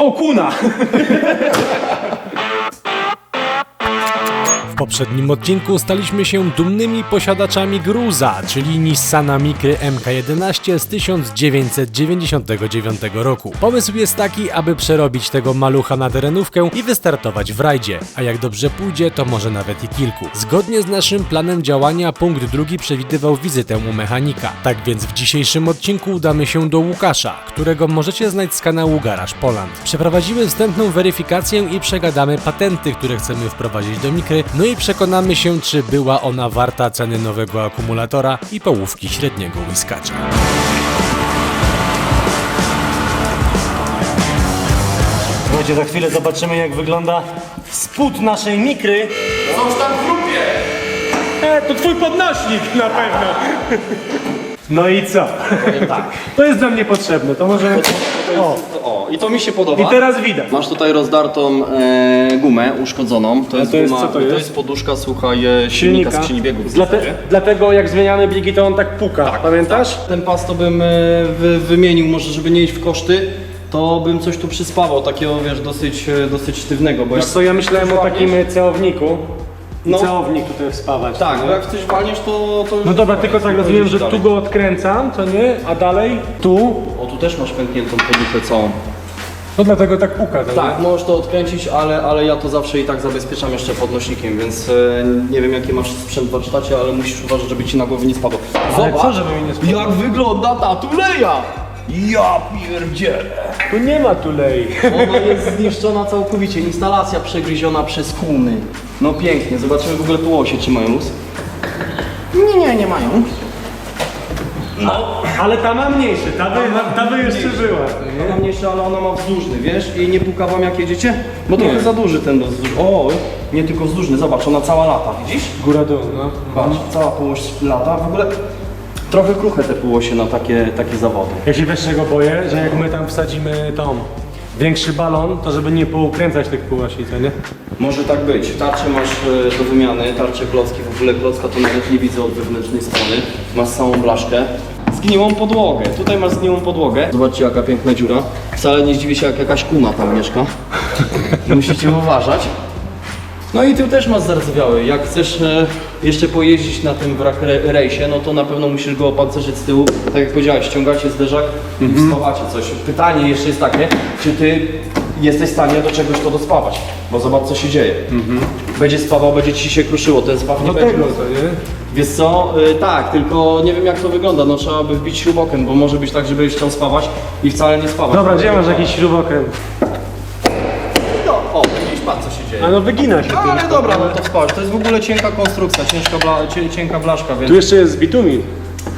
O, kuna! Poprzednim odcinku staliśmy się dumnymi posiadaczami Gruza, czyli Nissana Micry MK11 z 1999 roku. Pomysł jest taki, aby przerobić tego malucha na terenówkę i wystartować w rajdzie, a jak dobrze pójdzie, to może nawet i kilku. Zgodnie z naszym planem działania punkt drugi przewidywał wizytę u mechanika. Tak więc w dzisiejszym odcinku udamy się do Łukasza, którego możecie znać z kanału Garage Poland. Przeprowadzimy wstępną weryfikację i przegadamy patenty, które chcemy wprowadzić do mikry, no i przekonamy się, czy była ona warta ceny nowego akumulatora i połówki średniego łyskacza. Słuchajcie, za chwilę zobaczymy jak wygląda spód naszej mikry. Coś tam w grupie! E, to twój podnośnik na pewno. No i co? tak. To jest dla mnie potrzebne, to może... O, O, i to mi się podoba. i teraz widać. Masz tutaj rozdartą e, gumę uszkodzoną. To jest, to jest- guma, co to jest? Poduszka, słuchaj, e, silnika, skrzyni biegów. w Dlate, zasadzie. dlatego jak zmieniamy biegi, to on tak puka, pamiętasz? Ten pas to bym e, wy, wymienił, może żeby nie iść w koszty, to bym coś tu przyspawał, takiego wiesz, dosyć, e, dosyć sztywnego, bo Wiesz jak co, ja myślałem o takim ceowniku. I No. ceownik tutaj wspawać. Tak, bo jak coś walniesz, to... to już No dobra, tylko tak rozumiem, że tu go odkręcam, co nie? A dalej tu, O, tu też masz pękniętą poduchę całą. To dlatego tak puka. Tak, możesz to odkręcić, ale, ale ja to zawsze i tak zabezpieczam jeszcze podnośnikiem, więc e, nie wiem jaki masz sprzęt w warsztacie, ale musisz uważać, żeby ci na głowę nie spadło. Ale co, żeby mi nie spadło? jak wygląda ta tuleja! Ja pierdzielę! Tu nie ma tulei. Ona jest zniszczona całkowicie, instalacja przegryziona przez kuny. No pięknie, zobaczymy w ogóle połosie, czy mają luz. Nie, nie, nie mają. Ale ta ma mniejszy, ta by, ta by jeszcze była. Ona mniejsza, ale ona ma wzdłużny, wiesz? I nie puka wam jak jedziecie? Bo trochę za duży ten wzdłużny. O, nie tylko wzdłużny, zobacz, ona cała lata, widzisz? Góra dół, no. Patrz, cała półoś lata. W ogóle trochę kruche te półosie na takie, takie zawody. Ja się wiesz czego boję, że jak my tam wsadzimy tą większy balon, to żeby nie poukręcać tych półosi, co nie? Może tak być. Tarcze masz e, do wymiany, tarcze klocki, w ogóle klocka to nawet nie widzę od wewnętrznej strony. Masz całą blaszkę. Zgniłą podłogę. Tutaj masz zgniłą podłogę. Zobaczcie jaka piękna dziura. Wcale nie zdziwię się jak jakaś kuna tam mieszka. Musicie uważać. No i tył też masz zardzewiały. Jak chcesz e, jeszcze pojeździć na tym wrak re- rejsie, no to na pewno musisz go opancerzyć z tyłu. Tak jak powiedziałeś, ściągacie zderzak i wspawacie coś. Pytanie jeszcze jest takie, czy ty jesteś w stanie do czegoś to dospawać? Bo zobacz co się dzieje. Będzie spawał, będzie ci się kruszyło, ten spaw nie Do będzie. tego, co nie? Wiesz co, y, tak, tylko nie wiem jak to wygląda, no trzeba by wbić śrubokręt, bo może być tak, żebyś chciał spawać i wcale nie spawać. Dobra, gdzie masz jakiś śrubokręt? No, o, widzisz, patrz co się dzieje. A no wygina się. Ale tym. dobra, no to spać. To jest w ogóle cienka konstrukcja, ciężka bla, cie, cienka blaszka, więc Tu jeszcze jest bitumin.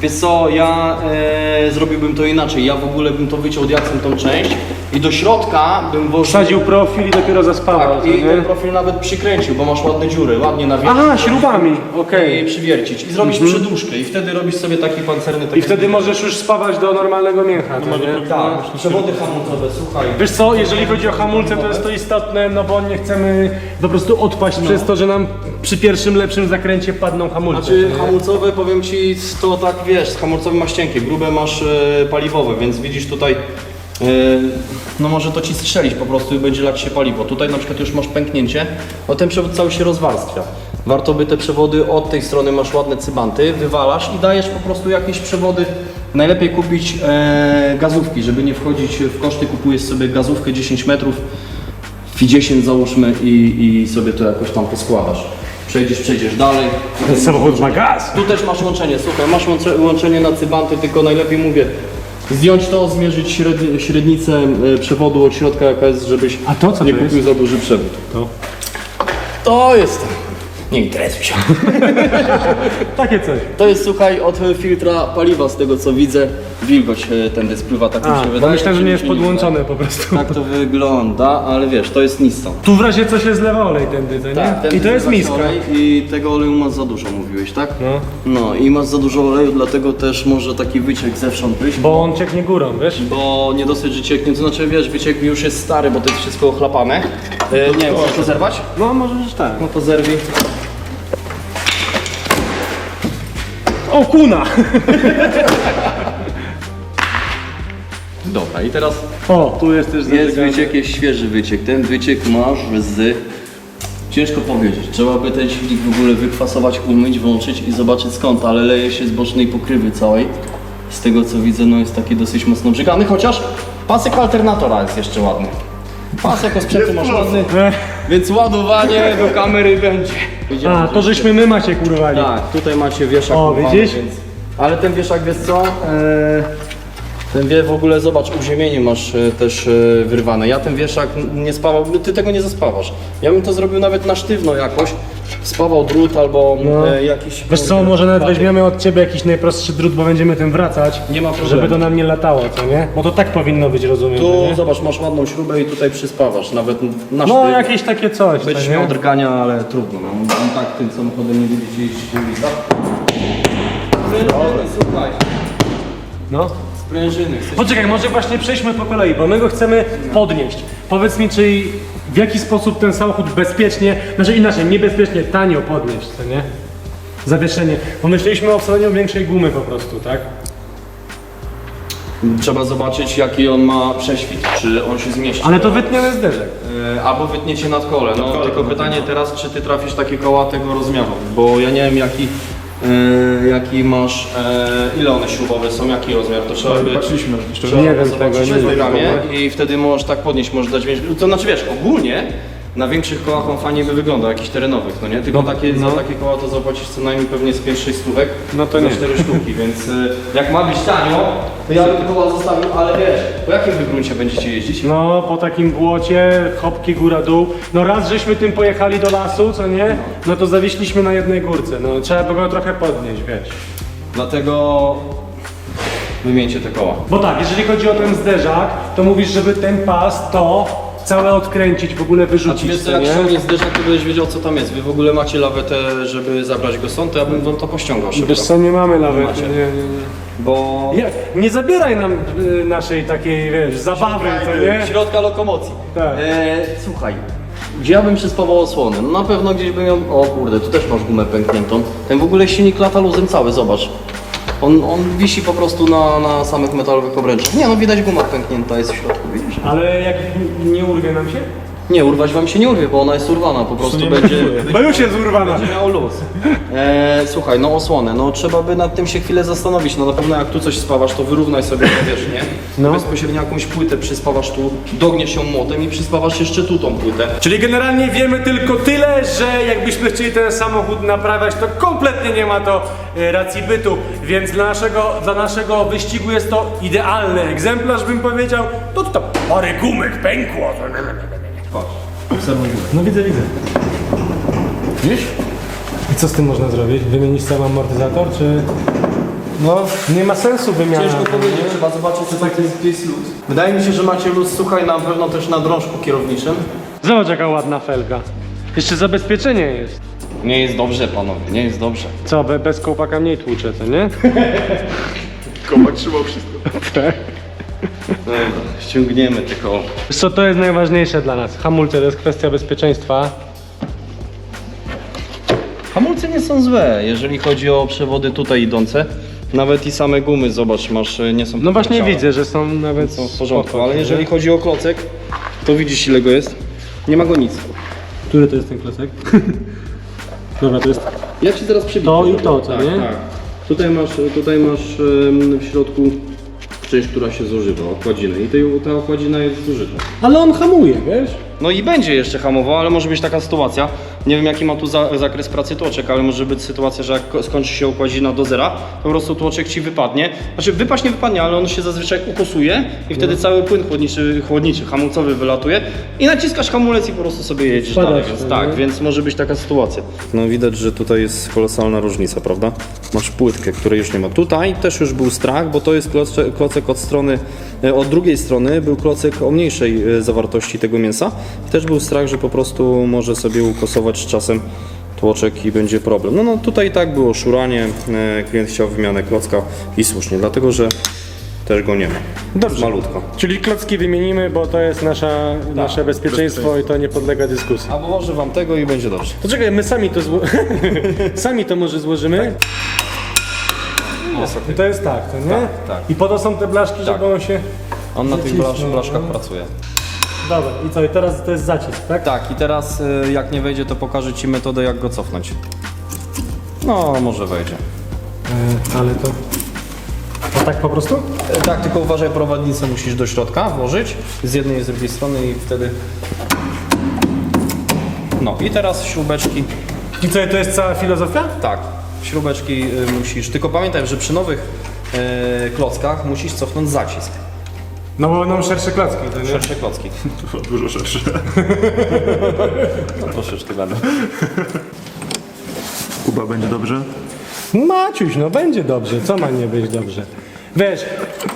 Wiesz co, ja e, zrobiłbym to inaczej. Ja w ogóle bym to wyciął diaksem tą część i do środka bym włożył... Wsadził profil i dopiero zaspawał, tak, co i ten nie? profil nawet przykręcił, bo masz ładne dziury, ładnie nawiercić. Aha, śrubami, okej. I przywiercić. I zrobić przedłużkę i wtedy robisz sobie taki pancerny... Taki I wtedy możesz już spawać do normalnego mięcha, co nie? Tak, przewody hamulcowe, słuchaj. Wiesz co, jeżeli chodzi o hamulce, to jest to istotne, no bo nie chcemy po prostu odpaść przez to, że nam przy pierwszym lepszym zakręcie padną hamulce. Znaczy hamulcowe, powiem Ci, to tak wiesz, z hamulcowym masz cienkie, grube masz e, paliwowe, więc widzisz tutaj, e, no może to Ci strzelić po prostu i będzie lać się paliwo. Tutaj na przykład już masz pęknięcie, o ten przewód cały się rozwarstwia. Warto by te przewody od tej strony masz ładne cybanty, wywalasz i dajesz po prostu jakieś przewody. Najlepiej kupić e, gazówki, żeby nie wchodzić w koszty, kupujesz sobie gazówkę 10 metrów, Fi 10 załóżmy i, i sobie to jakoś tam poskładasz. Przejdziesz, przejdziesz dalej. Ten samochód ma gaz. Tu też masz łączenie, słuchaj, masz łącze, łączenie na cybanty, tylko najlepiej mówię, zdjąć to, zmierzyć średni, średnicę e, przewodu od środka jaka jest, żebyś A to co nie kupił za duży przewód. To. To jest... Nie interesuj się. Takie coś. To jest, słuchaj, od filtra paliwa, z tego co widzę, wilgoć e, tędy spływa, tak mi A, się bo wydaje. myślałem, że nie jest Czy mi się podłączone po prostu. Tak to wygląda, ale wiesz, to jest Nissan. Tu w razie co się zlewa olej tędy, to nie? Tak, I to jest miska. I tego oleju masz za dużo, mówiłeś, tak? No. No i masz za dużo oleju, dlatego też może taki wyciek zewsząd być. Bo on cieknie górą, wiesz? Bo nie dosyć, że cieknie, to znaczy wiesz, wyciek już jest stary, bo to jest wszystko ochlapane. E, nie wiem, chcesz to zerwać? No może być tak. No to zerwij. O, kuna! Dobra, i teraz O, tu jest też jest zażegany. wyciek, jest świeży wyciek. Ten wyciek masz z... Ciężko powiedzieć. Trzeba by ten silnik w ogóle wykwasować, umyć, włączyć i zobaczyć skąd, ale leje się z bocznej pokrywy całej. Z tego co widzę, no jest taki dosyć mocno brzygany, chociaż pasek alternatora jest jeszcze ładny. Pasek osprzętu masz ładny, więc ładowanie do kamery będzie. A, to żeśmy my macie kurwali. Tak, tutaj macie wieszak. O, widzisz? Więc... Ale ten wieszak, wiesz co? Eee, ten wie w ogóle, zobacz, uziemienie masz e, też e, wyrwane. Ja ten wieszak n- nie spawał, ty tego nie zaspawasz. Ja bym to zrobił nawet na sztywno jakoś. Spawał drut albo No. e, jakiś... Wiesz co, może nawet weźmiemy od ciebie jakiś najprostszy drut, bo będziemy tym wracać. Nie ma problemu. Żeby to nam nie latało, co nie? Bo to tak powinno być, rozumiem. Tu co nie? zobacz, masz ładną śrubę i tutaj przyspawasz, nawet na No jakieś takie coś, co Będziesz nie? miał drgania, ale trudno. No. On tak tym samochodem nie będziecie jeździć w ulicach. Sprężyny, słuchaj. No. Sprężyny. Poczekaj, może właśnie przejdźmy po kolei, bo my go chcemy podnieść. Powiedz mi, czy w jaki sposób ten samochód bezpiecznie, znaczy inaczej, niebezpiecznie, tanio podnieść, co nie? Zawieszenie. Pomyśleliśmy o wsadzeniu większej gumy po prostu, tak? Trzeba zobaczyć jaki on ma prześwit, czy on się zmieści. Ale to wytniemy zderzek. E, Albo wytniecie nad kole. No tylko pytanie teraz, czy ty trafisz takie koła tego rozmiaru, bo ja nie wiem jaki, e, jaki masz, e, ile one śrubowe są, jaki rozmiar, to trzeba by... Patrzyliśmy jeszcze. Trzeba Nie wiem zobaczyć tego, nie wiem. i wtedy możesz tak podnieść, możesz dać więcej. To znaczy wiesz, ogólnie na większych kołach on fajnie by wyglądał, jakichś terenowych, no nie? Tylko takie, za takie koła to zapłacisz co najmniej pewnie z 5-6 stówek No to za nie. 4 sztuki, więc y, jak ma być tanio, to ja bym te koła zostawił, ale wiesz, po jakim wy gruncie będziecie jeździć? No, po takim błocie, hopki góra-dół. No raz żeśmy tym pojechali do lasu, co nie? No to zawieśliśmy na jednej górce. No trzeba by go trochę podnieść, wiesz. Dlatego wymieńcie te koła. Bo tak, jeżeli chodzi o ten zderzak, to mówisz, żeby ten pas, to całe odkręcić, w ogóle A czy wyrzucić, wiesz co, jak nie? ściągniesz zderzak, to będziesz wiedział co tam jest. Wy w ogóle macie lawetę, żeby zabrać go stąd, to ja bym wam to pościągał szybko. Wiesz co, nie mamy nawet. Macie. Nie, nie, nie. Bo... Nie, nie zabieraj nam y, naszej takiej, wiesz, zabawy, co nie? Środka lokomocji. Tak. E, słuchaj, gdzie ja bym przyspawał osłonę? No na pewno gdzieś bym ją... O kurde, tu też masz gumę pękniętą. Ten w ogóle silnik lata luzem cały, zobacz. On, on wisi po prostu na, na samych metalowych obręczach. Nie no, widać guma pęknięta jest w środku, widzisz? Ale jak nie urwie nam się? Nie, urwać wam się nie urwie, bo ona jest urwana, po prostu będzie... Bo już jest urwana. Będzie miał luz. E, słuchaj, no osłonę, no trzeba by nad tym się chwilę zastanowić. No na pewno jak tu coś spawasz, to wyrównaj sobie powierzchnię. No. Bezpośrednio jakąś płytę przyspawasz tu, dogniesz ją młotem i przyspawasz jeszcze tu tą płytę. Czyli generalnie wiemy tylko tyle, że jakbyśmy chcieli ten samochód naprawiać, to kompletnie nie ma to e, racji bytu, więc dla naszego, dla naszego wyścigu jest to idealny egzemplarz, bym powiedział. To to parę gumek pękło. Patrz, górę. No widzę, widzę. Widzisz? I co z tym można zrobić? Wymienić cały amortyzator, czy... No, nie ma sensu wymiana. Ciężko powiedzieć, trzeba zobaczyć co taki jest, gdzie jest luz. Wydaje mi się, że macie luz, słuchaj, na pewno też na drążku kierowniczym. Zobacz jaka ładna felga. Jeszcze zabezpieczenie jest. Nie jest dobrze, panowie, nie jest dobrze. Co, be, bez kołpaka mniej tłucze, co nie? Komak trzymał wszystko. Dobra, ściągniemy te koło. Wiesz co, to jest najważniejsze dla nas. Hamulce to jest kwestia bezpieczeństwa. Hamulce nie są złe, jeżeli chodzi o przewody tutaj idące. Nawet i same gumy, zobacz, masz, e, nie są No właśnie widzę, że są nawet Są w porządku, spoko, ale nie? jeżeli chodzi o klocek, to widzisz ile go jest. Nie ma go nic. Który to jest ten klocek? Dobra, to jest... Ja ci zaraz przybiję. To i to, co tak, nie? Tak. Tutaj masz, tutaj masz em, w środku część, która się zużywa, okładzinę. I ta okładzina jest zużyta. Ale on hamuje, wiesz? No i będzie jeszcze hamował, ale może być taka sytuacja. Nie wiem jaki ma tu za, zakres pracy tłoczek, ale może być sytuacja, że jak ko- skończy się okładzina do zera, to po prostu tłoczek ci wypadnie. Znaczy wypaść nie wypadnie, ale on się zazwyczaj ukosuje i wtedy cały płyn chłodniczy, chłodniczy, hamulcowy wylatuje i naciskasz hamulec i po prostu sobie jedziesz Wpadasz dalej, więc tak, nie? więc może być taka sytuacja. No widać, że tutaj jest kolosalna różnica, prawda? Masz płytkę, której już nie ma. Tutaj też już był strach, bo to jest kloce- klocek od strony, e, od drugiej strony był klocek o mniejszej e, zawartości tego mięsa. I też był strach, że po prostu może sobie ukosować z czasem tłoczek i będzie problem. No, no tutaj tak było szuranie, e, klient chciał wymianę klocka i słusznie, dlatego że też go nie ma. Dobrze. Malutko. Czyli klocki wymienimy, bo to jest nasza, nasze bezpieczeństwo i to nie podlega dyskusji. Albo może wam tego i będzie dobrze. To czekaj, my sami to zło... sami to może złożymy. I to jest tak, to nie? Tak, tak. I po to są te blaszki, żeby Tak. on się... On na tych blasz, blaszkach no. pracuje. Dobra, i co, i teraz to jest zacisk, tak? Tak, i teraz y, jak nie wejdzie, to pokażę Ci metodę, jak go cofnąć. No, może wejdzie. E, ale to... To tak po prostu? E, Tak, tylko uważaj, prowadnicę musisz do środka włożyć, z jednej i z drugiej strony i wtedy... No i teraz śrubeczki, I co, to jest cała filozofia? tak, śrubeczki y, musisz, tylko pamiętaj, że przy nowych y, klockach musisz cofnąć zacisk. No bo będą szersze klocki, to nie? Szersze klocki. Dużo szersze. No troszeczkę będą. Kuba będzie dobrze? Maciuś, no będzie dobrze, co ma nie być dobrze? Wiesz,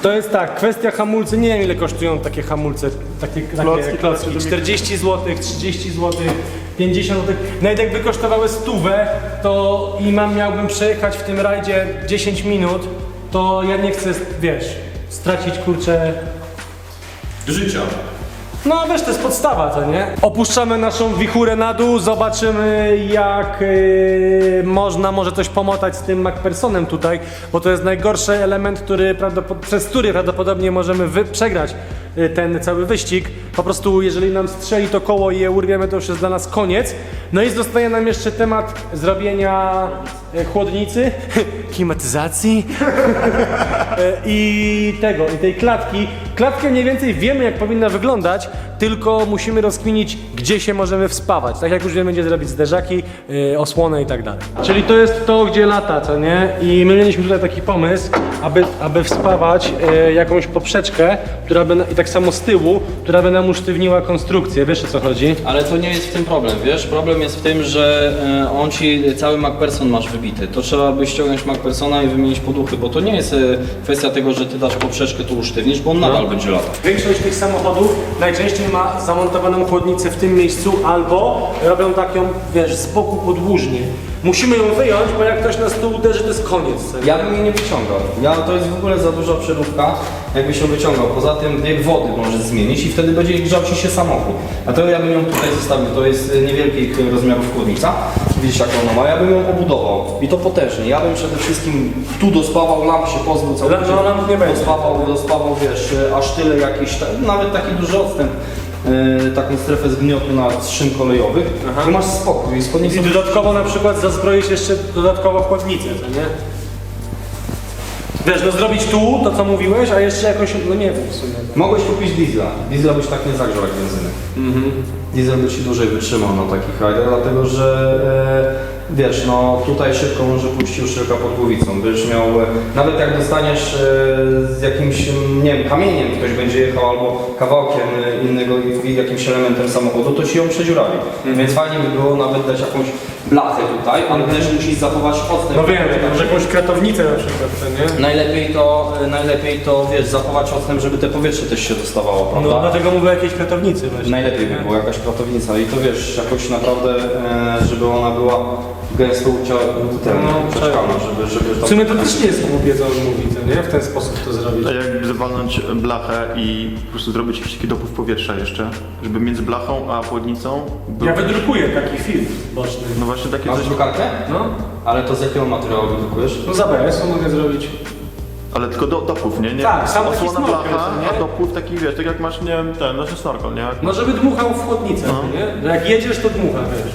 to jest tak, kwestia hamulcy, nie wiem ile kosztują takie hamulce, takie, takie Klocki, klocki, klocki. 40 zł, 30 zł, 50 zł, nawet jakby kosztowały stówę, to i mam, miałbym przejechać w tym rajdzie 10 minut, to ja nie chcę, wiesz, stracić kurczę Życia. no wiesz, to jest podstawa, to nie? Opuszczamy naszą wichurę na dół, zobaczymy jak yy, można może coś pomotać z tym MacPhersonem tutaj, bo to jest najgorszy element, który przez który prawdopodobnie możemy przegrać yy, ten cały wyścig. Po prostu jeżeli nam strzeli to koło i je urwiemy, to już jest dla nas koniec. No i zostaje nam jeszcze temat zrobienia yy, chłodnicy, klimatyzacji E, i tego, i tej klatki. Klatkę mniej więcej wiemy, jak powinna wyglądać, tylko musimy rozkminić, gdzie się możemy wspawać. Tak jak już wiemy, gdzie zrobić zderzaki, yy, osłonę i tak dalej. Czyli to jest to, gdzie lata, co nie? I my mieliśmy tutaj taki pomysł, aby, aby wspawać yy, jakąś poprzeczkę, która by, na, i tak samo z tyłu, która by nam usztywniła konstrukcję. Wiesz o co chodzi? Ale to nie jest w tym problem, wiesz? Problem jest w tym, że e, on ci cały MacPherson masz wybity. To trzeba by ściągnąć MacPhersona i wymienić poduchy, bo to nie jest e, kwestia tego, że ty dasz poprzeczkę, tu usztywnisz, bo on nadal będzie latał. Większość tych samochodów najczęściej ma zamontowaną chłodnicę w tym miejscu albo robią taką, wiesz, z boku podłużnie. Musimy ją wyjąć, bo jak ktoś nas tu uderzy, to jest koniec. Ja bym jej nie wyciągał. Ja, to jest w ogóle za duża przeróbka, jakbyś ją wyciągał. Poza tym bieg wody możesz zmienić i wtedy będzie grzał ci się samochód. A to ja bym ją tutaj zostawił. To jest e, niewielkich rozmiarów chłodnica. Widzisz jaką ona ma. Ja bym ją obudował. I to potężnie. Ja bym przede wszystkim tu dospawał, lamp się pozbył całkowicie. No, lamp nie będzie. Dospawał, dospawał, wiesz, e, aż tyle jakiś, ta- nawet taki duży odstęp. E, taką strefę zgniotu na szyn kolejowych i masz spokój. I spodnie I są dodatkowo na przykład zazbroić jeszcze dodatkowo chłodnicę, co nie? Wiesz, no zrobić tu to co mówiłeś, a jeszcze jakąś, no nie wiem w sumie. Mogłeś kupić diesla. Diesla byś tak nie zagrzał jak benzyny. Diesel by ci dłużej wytrzymał na takich rajdach, dlatego że e, wiesz, no tutaj szybko może pójść uszczelka pod głowicą. Byś miał, e, nawet jak dostaniesz e, z jakimś, nie wiem, kamieniem ktoś będzie jechał albo kawałkiem e, innego i jakimś elementem samochodu, to ci ją przedziurawi. Więc fajnie by było nawet dać jakąś blachę tutaj, ale też musisz zachować odstęp. No wiem, może jakąś kratownicę na przykład, co nie? Najlepiej to, e, najlepiej to, wiesz, zachować odstęp, żeby te powietrze też się dostawało, prawda? No dlatego mówię o jakiejś kratownicy właśnie. Najlepiej by była jakaś kratownica i to wiesz, jakoś naprawdę, e, żeby ona była gęsto uciągnięta, No, ucieczkana, żeby, żeby W to... sumie to też nie jest głupie, co on mówi, co nie? W ten sposób to zrobić. A jakby zawalnąć blachę i po prostu zrobić jakiś taki dopływ powietrza jeszcze, żeby między blachą a chłodnicą był... Ja wydrukuję taki film boczny. No właśnie takie Masz coś, drukarkę? No, Ale to z jakiego materiału wydrukujesz? no za BS mogę zrobić. ale tylko do, dopływ, nie? nie Tak, sam taki osłona snorkel, blacha, co nie? a dopływ taki, wiesz, tak jak masz, nie wiem, ten, nasz snorkel, nie? No żeby dmuchał w chłodnicę, nie? Że jak jedziesz, to dmucha, wiesz.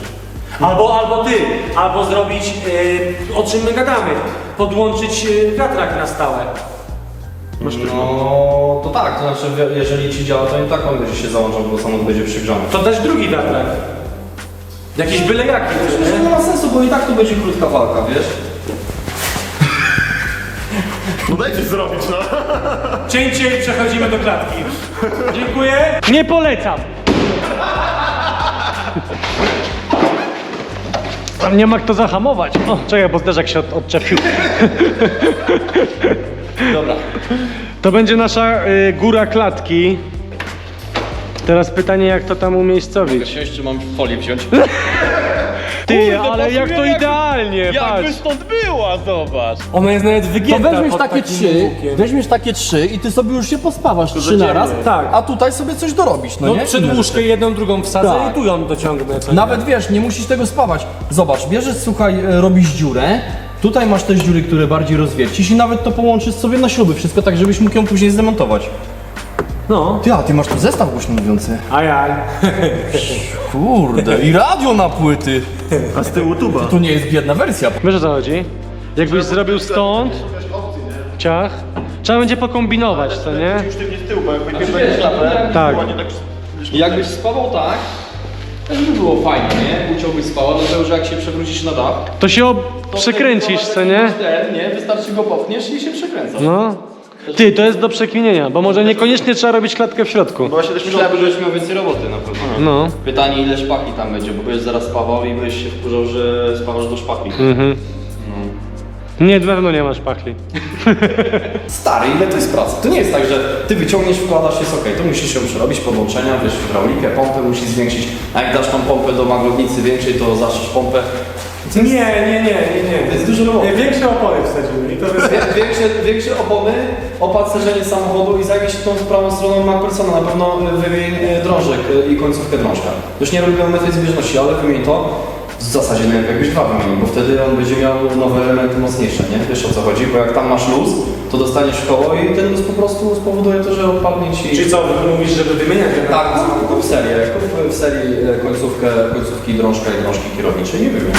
Albo, albo ty, albo zrobić, yy, o czym my gadamy, podłączyć yy, wiatrak na stałe. No to tak, to znaczy wie- jeżeli ci działa, to i tak on będzie się załączał, bo samochód będzie przygrzany. To też drugi wiatrak. Jakiś byle jaki, Myślę, że nie ma sensu, bo i tak to będzie krótka walka, wiesz? No dajcie zrobić, no! Cięcie i przechodzimy do klatki. Dziękuję. Nie polecam. Tam nie ma kto zahamować. O, czekaj, bo zderzak się od, odczepił. Dobra. To będzie nasza y, góra klatki. Teraz pytanie, jak to tam umiejscowić? Siąść, czy mam folię wziąć? Ty, ale jak to idealnie, patrz. stąd była, zobacz. Ona jest nawet To wygięta weźmiesz pod takie takim trzy, łukiem. weźmiesz takie trzy i ty sobie już się pospawasz trzy na raz, Tak. a tutaj sobie coś dorobisz, no, No nie? przed łóżkę jedną, drugą wsadzę Tak. i tu ją dociągnę. co nie? Nawet wiesz, nie musisz tego spawać. Zobacz, bierzesz, słuchaj, e, robisz dziurę, tutaj masz też dziury, które bardziej rozwiercisz i nawet to połączysz sobie na śruby, wszystko tak, żebyś mógł ją później zdemontować. No. Ty, a ty masz tu zestaw głośno mówiący. Ajaj. Kurde, i radio na płyty. A z tyłu tuba. To nie jest biedna wersja. Wiesz o co chodzi? Jakbyś zrobił stąd, ciach, trzeba będzie pokombinować, co nie? Już ty nie z tyłu, bo jak będziesz wiesz, klapę, Tak. ładnie tak... Jakbyś spawał tak, też by było fajnie, nie? Uciąłbyś spała, no to już jak się przewrócisz na dach, To się ob... to przekręcisz, co nie? Ten, nie? Wystarczy go popchniesz i się przekręca. No. Ty, to jest do przekminienia, bo może niekoniecznie trzeba robić klatkę w środku. Bo właśnie też Myślałem, że będziesz miał więcej roboty na pewno. No. Pytanie ile szpachli tam będzie, bo byś zaraz spawał i byś się wkurzał, że spawasz do szpachli. Mhm. Nie, na pewno nie masz pachli. Stary, ile to jest pracy? To nie jest tak, że ty wyciągniesz, wkładasz, jest ok. To musisz ją przerobić, podłączenia, wiesz, hydraulikę, pompę musisz zwiększyć. A jak dasz tą pompę do maglownicy większej, to zaczniesz pompę. Nie, nie, nie, nie, nie. To jest dużo roboty. Większe opory wsadzimy i to jest... Wie- Większe, większe opony, opancerzenie samochodu i się tą prawą stroną McPhersona. Na pewno wymień e, drążek e, i końcówkę drążka. Już nie robię geometrii zbieżności, ale wymień to. W zasadzie nawet jakbyś dwa wymienił, bo wtedy on będzie miał nowe elementy mocniejsze, nie? Wiesz o co chodzi? Bo jak tam masz luz, to dostaniesz koło i ten luz po prostu spowoduje to, że odpadnie ci... Czyli co, mówisz, żeby wymieniać ten Tak, kup- kup w serię, kup w serii e, końcówkę, końcówki drążka i drążki kierowniczej, nie wymień.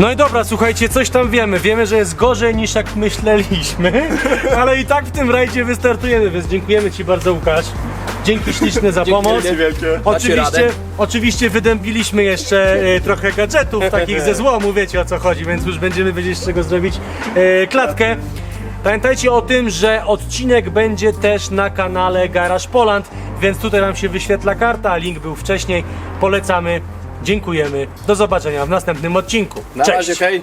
No i dobra, słuchajcie, coś tam wiemy. Wiemy, że jest gorzej niż jak myśleliśmy, ale i tak w tym rajdzie wystartujemy, więc dziękujemy Ci bardzo, Łukasz. Dzięki śliczne za pomoc. wielkie. Oczywiście, oczywiście wydębiliśmy jeszcze e, trochę gadżetów takich ze złomu, wiecie o co chodzi, więc już będziemy wiedzieć z czego zrobić e, klatkę. Pamiętajcie o tym, że odcinek będzie też na kanale Garage Poland, więc tutaj Wam się wyświetla karta, link był wcześniej. Polecamy, dziękujemy, do zobaczenia w następnym odcinku. Cześć! hej!